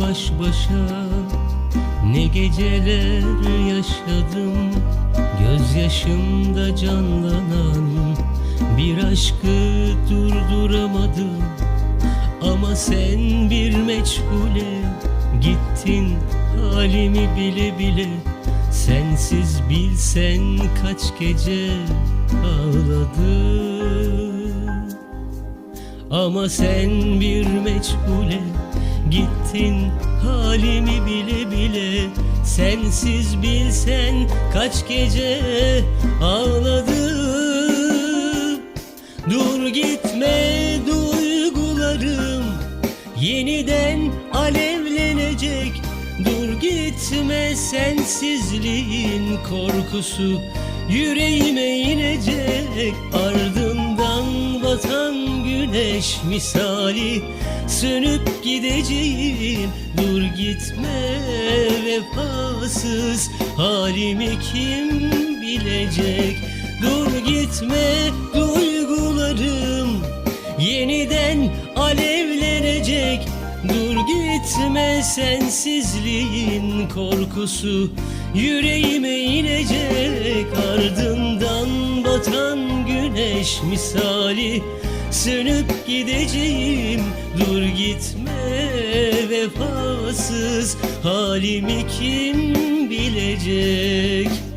başa. Ne geceler yaşadım Gözyaşımda canlanan bir aşkı durduramadım. Ama sen bir meçhule gittin halimi bile bile Sensiz bilsen kaç gece ağladım. Ama sen bir meçhule gittin halimi bile bile. Sensiz bilsen kaç gece ağladım. Dur gitme duygularım yeniden alevlenecek. Dur gitme sensizliğin korkusu yüreğime inecek. Ardından batan güneş misali sönüp gideceğim. Dur gitme vefasız halimi kim bilecek? Dur gitme duygularım yeniden alevlenecek. Dur gitme sensizliğin korkusu yüreğime inecek. Ardından batan güneş misali sönüp gideceğim. Dur gitme vefasız. Halimi kim bilecek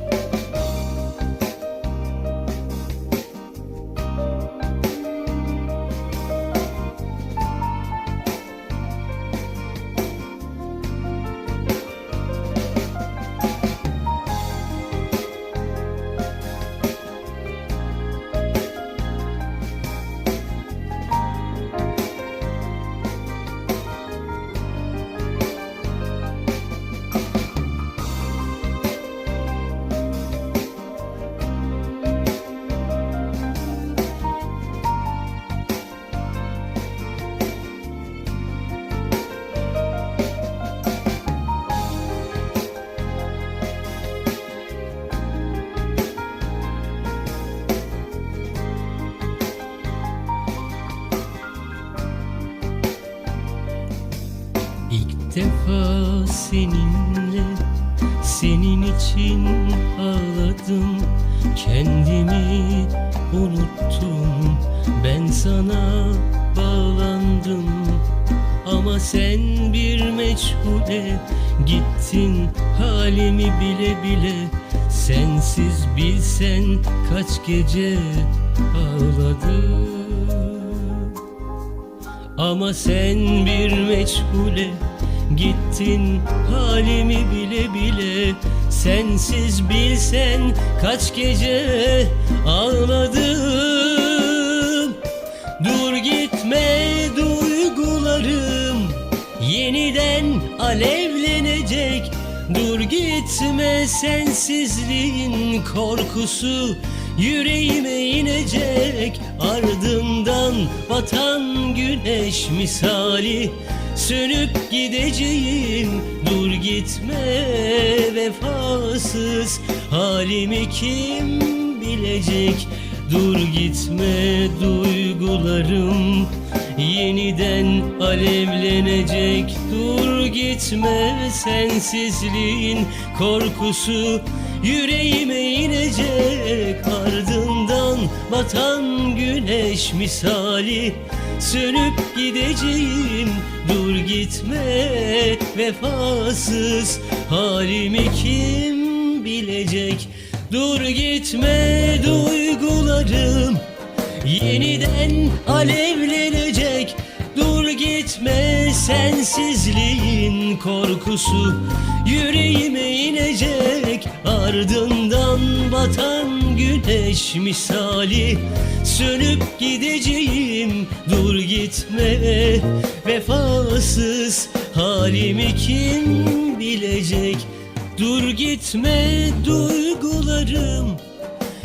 Defa seninle senin için ağladım. Kendimi unuttum ben sana bağlandım. Ama sen bir meçhule gittin halimi bile bile Sensiz bilsen kaç gece ağladım. Ama sen bir meçhule gittin halimi bile bile Sensiz bilsen kaç gece ağladım Dur gitme duygularım yeniden alevlenecek. Dur gitme sensizliğin korkusu yüreğime inecek. Ardından batan güneş misali sönüp gideceğim Dur gitme vefasız. Halimi kim bilecek? Dur gitme duygularım yeniden alevlenecek. Dur gitme sensizliğin korkusu. Yüreğime inecek. Ardından batan güneş misali. Sönüp gideceğim. Dur gitme vefasız. Halimi kim bilecek? Dur gitme duygularım. Yeniden alevlenecek sensizliğin korkusu. Yüreğime inecek Ardından batan güneş misali. Sönüp gideceğim Dur gitme. Vefasız halimi kim bilecek? Dur gitme duygularım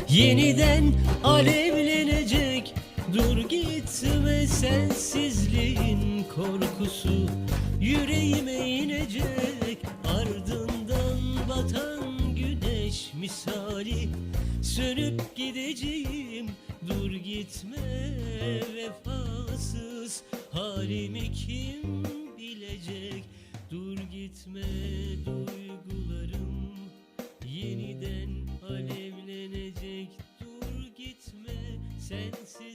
yeniden alevlenecek. Dur gitme sensizliğin korkusu yüreğime inecek Ardından batan güneş misali. Sönüp gideceğim Dur gitme vefasız. Halimi kim bilecek? Dur gitme duygularım Yeniden alevlenecek. Dur gitme sensizlik